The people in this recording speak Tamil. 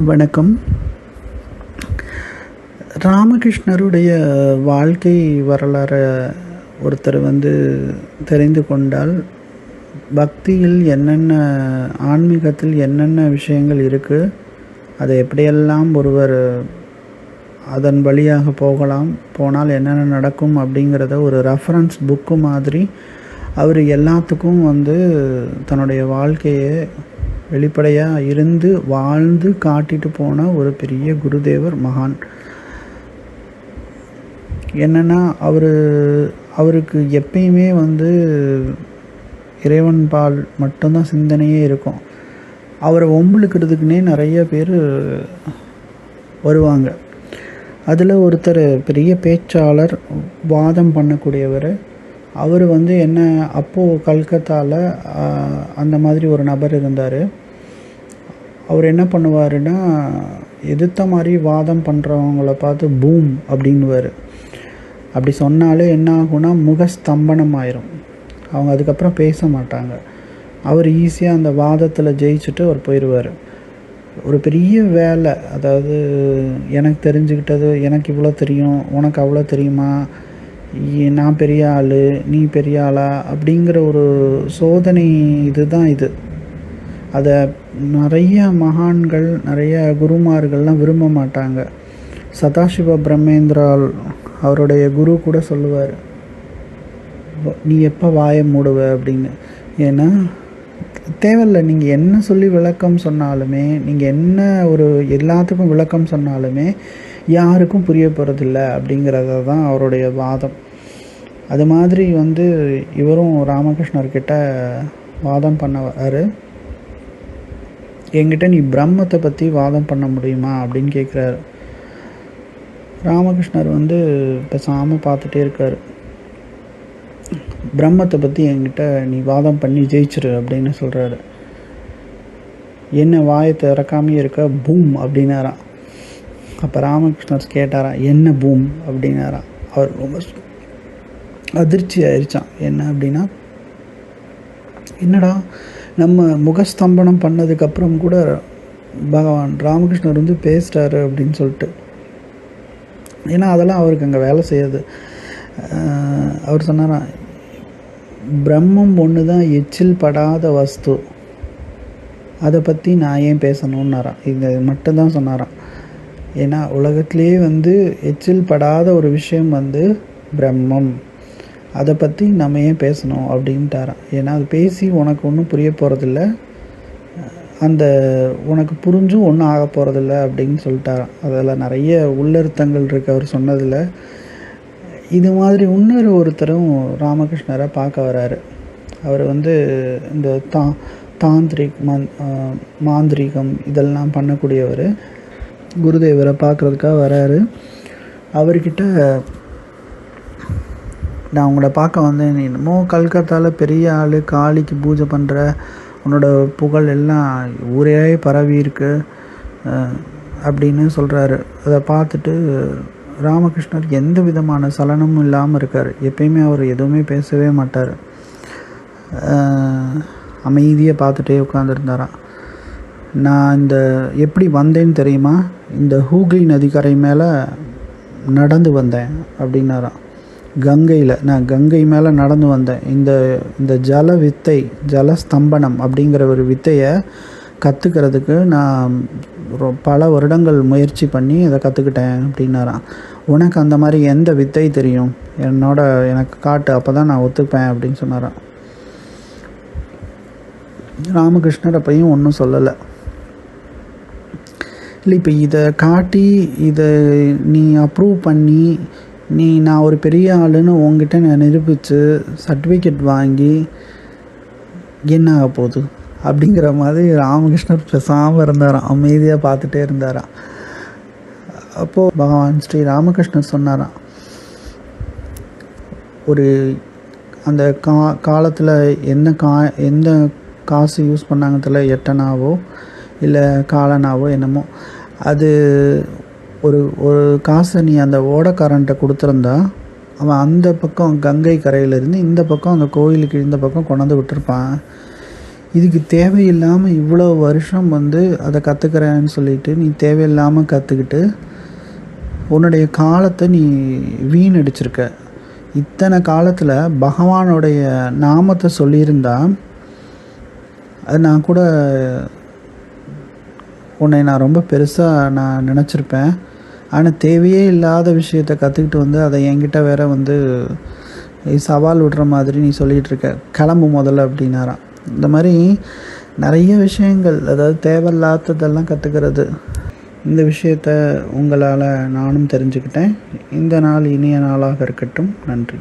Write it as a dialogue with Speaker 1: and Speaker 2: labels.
Speaker 1: வணக்கம். ராமகிருஷ்ணருடைய வாழ்க்கை வரலாறை ஒருத்தர் வந்து தெரிந்து கொண்டால் பக்தியில் என்னென்ன ஆன்மீகத்தில் என்னென்ன விஷயங்கள் இருக்குது அதை எப்படியெல்லாம் ஒருவர் அதன் வழியாக போகலாம் போனால் என்னென்ன நடக்கும் அப்படிங்கிறத ஒரு ரெஃபரன்ஸ் புக்கு மாதிரி அவர் எல்லாத்துக்கும் வந்து தன்னுடைய வாழ்க்கையை வெளிப்படையாக இருந்து வாழ்ந்து காட்டிட்டு போன ஒரு பெரிய குருதேவர் மகான். என்னென்னா அவர் அவருக்கு எப்பயுமே வந்து இறைவன் பால் மட்டும்தான் சிந்தனையே இருக்கும். அவரை ஒம்புழுக்கிறதுக்குனே நிறைய பேர் வருவாங்க. அதில் ஒருத்தர் பெரிய பேச்சாளர் வாதம் பண்ணக்கூடியவர் அவர் வந்து என்ன அப்போது கல்கத்தாவில் அந்த மாதிரி ஒரு நபர் இருந்தார். அவர் என்ன பண்ணுவாருன்னா எதிர்த்த மாதிரி வாதம் பண்ணுறவங்கள பார்த்து பூம் அப்படின்னுவார். அப்படி சொன்னாலே என்ன ஆகும்னா முகஸ்தம்பனம் ஆயிரும். அவங்க அதுக்கப்புறம் பேச மாட்டாங்க. அவர் ஈஸியாக அந்த வாதத்தில் ஜெயிச்சுட்டு அவர் போயிடுவார் ஒரு பெரிய வேலை அதாவது எனக்கு தெரிஞ்சுக்கிட்டது எனக்கு இவ்வளோ தெரியும் உனக்கு அவ்வளோ தெரியுமா நான் பெரிய ஆள் நீ பெரிய ஆளா அப்படிங்கிற ஒரு சோதனை இதுதான் இது. அதை நிறைய மகான்கள் நிறைய குருமார்கள்லாம் விரும்ப மாட்டாங்க. சதாசிவ பிரம்மேந்திரால் அவருடைய குரு கூட சொல்லுவார் நீ எப்போ வாயை மூடுவ? அப்படின்னு. ஏன்னா தேவையில்ல நீங்கள் என்ன சொல்லி விளக்கம் சொன்னாலுமே நீங்கள் என்ன ஒரு எல்லாத்துக்கும் விளக்கம் சொன்னாலுமே யாருக்கும் புரிய போகிறதில்ல அப்படிங்கிறத தான் அவருடைய வாதம். அது மாதிரி வந்து இவரும் ராமகிருஷ்ணர்கிட்ட வாதம் பண்ணவார் என்கிட்ட நீ பிரம்மத்தை பற்றி வாதம் பண்ண முடியுமா? அப்படின்னு கேட்குறாரு ராமகிருஷ்ணர் வந்து பேசாமல் பார்த்துட்டே இருக்கார். பிரம்மத்தை பற்றி என்கிட்ட நீ வாதம் பண்ணி ஜெயிச்சிரு அப்படின்னு சொல்கிறாரு என்ன வாயை திறக்காமே இருக்க? பூம் அப்படின்னாராம். அப்போ ராமகிருஷ்ணர் கேட்டாரா என்ன பூம்? அப்படின்னாரா. அவர் ரொம்ப அதிர்ச்சி ஆயிடுச்சான் என்ன அப்படின்னா என்னடா நம்ம முகஸ்தம்பனம் பண்ணதுக்கப்புறம் கூட பகவான் ராமகிருஷ்ணர் வந்து பேசுகிறாரு அப்படின்னு சொல்லிட்டு. ஏன்னா அதெல்லாம் அவருக்கு அங்கே வேலை செய்யாது. அவர் சொன்னாராம் பிரம்மம் ஒன்று தான் எச்சில் படாத வஸ்து. அதை பற்றி நான் ஏன் பேசணுன்னாராம் இது மட்டும்தான் சொன்னாரான் ஏன்னா உலகத்திலே வந்து எச்சில் படாத ஒரு விஷயம் வந்து பிரம்மம். அதை பற்றி நம்ம ஏன் பேசணும் அப்படின்ட்டாரான் ஏன்னா அது பேசி உனக்கு ஒன்றும் புரிய போகிறதில்ல அந்த உனக்கு புரிஞ்சும் ஒன்றும் ஆக போகிறதில்ல அப்படின்னு சொல்லிட்டாராம். அதில் நிறைய உள்ளர்த்தங்கள் இருக்குது அவர் சொன்னதில். இது மாதிரி இன்னொரு ஒருத்தரும் ராமகிருஷ்ணரை பார்க்க வராரு. அவர் வந்து இந்த தா தாந்திரிக் மந் மாந்திரிகம் இதெல்லாம் பண்ணக்கூடியவர். குருதேவரை பார்க்குறதுக்காக வராரு. அவர்கிட்ட நான் உங்களை பார்க்க வந்தேன். என்னமோ கல்கத்தாவில் பெரிய ஆள் காளிக்கு பூஜை பண்ணுற உன்னோட புகழ் எல்லாம் ஊரே பரவி இருக்கு அப்படின்னு சொல்கிறாரு அதை பார்த்துட்டு ராமகிருஷ்ணர் எந்த விதமான சலனமும் இல்லாமல் இருக்கார். எப்பயுமே அவர் எதுவுமே பேசவே மாட்டார். அமைதியை பார்த்துட்டே உட்காந்துருந்தாராம் நான் இந்த எப்படி வந்தேன்னு தெரியுமா? இந்த ஹூக்ளி நதிக்கரை மேலே நடந்து வந்தேன் அப்படின்னாராம். கங்கையில் நான் கங்கை மேலே நடந்து வந்தேன். இந்த இந்த ஜல வித்தை ஜலஸ்தம்பனம் அப்படிங்கிற ஒரு வித்தையை கற்றுக்கிறதுக்கு நான் பல வருடங்கள் முயற்சி பண்ணி அதை கற்றுக்கிட்டேன் அப்படின்னாராம். உனக்கு அந்த மாதிரி எந்த வித்தை தெரியும்? என்னோட எனக்கு காட்டு அப்போ தான் நான் ஒத்துப்பேன் அப்படின்னு சொன்னாராம். ராமகிருஷ்ணர் அப்பையும் ஒன்றும் சொல்லலை. இல்லை இப்போ இதை காட்டி இதை நீ அப்ரூவ் பண்ணி நீ நான் ஒரு பெரிய ஆளுன்னு உங்ககிட்ட நான் நிரூபித்து சர்டிஃபிகேட் வாங்கி என்ன ஆக போகுது? அப்படிங்கிற மாதிரி ராமகிருஷ்ணர் பேசாமல் இருந்தாராம் அமைதியாக பார்த்துட்டே இருந்தாராம் அப்போது பகவான் ஸ்ரீ ராமகிருஷ்ணர் சொன்னாராம் ஒரு அந்த கா காலத்தில் என்ன கா எந்த காசு யூஸ் பண்ணாங்க தெரியல எட்டனாவோ இல்லை காலனாவோ என்னமோ. அது ஒரு ஒரு காசை நீ அந்த ஓடக்காரன்ட்ட கொடுத்துருந்தா அவன் அந்த பக்கம் கங்கை கரையிலேருந்து இந்த பக்கம் அந்த கோயிலுக்கு இந்த பக்கம் கொண்டாந்து விட்டுருப்பான். இதுக்கு தேவையில்லாமல் இவ்வளோ வருஷம் வந்து அதை கற்றுக்கிறேன்னு சொல்லிட்டு நீ தேவையில்லாமல் கற்றுக்கிட்டு உன்னுடைய காலத்தை நீ வீணடிச்சிருக்க. இத்தனை காலத்தில் பகவானுடைய நாமத்தை சொல்லியிருந்தா அது நான் கூட உன்னை நான் ரொம்ப பெருசாக நான் நினச்சிருப்பேன். ஆனால் தேவையே இல்லாத விஷயத்த கற்றுக்கிட்டு வந்து அதை என்கிட்ட வேற வந்து சவால் விடுற மாதிரி நீ சொல்லிகிட்டு இருக்க. கிளம்பு முதல்ல அப்படின்னாராம். இந்த மாதிரி நிறைய விஷயங்கள் அதாவது தேவையில்லாததெல்லாம் கற்றுக்கிறது இந்த விஷயத்த உங்களால் நானும் தெரிஞ்சுக்கிட்டேன். இந்த நாள் இனிய நாளாக இருக்கட்டும். நன்றி.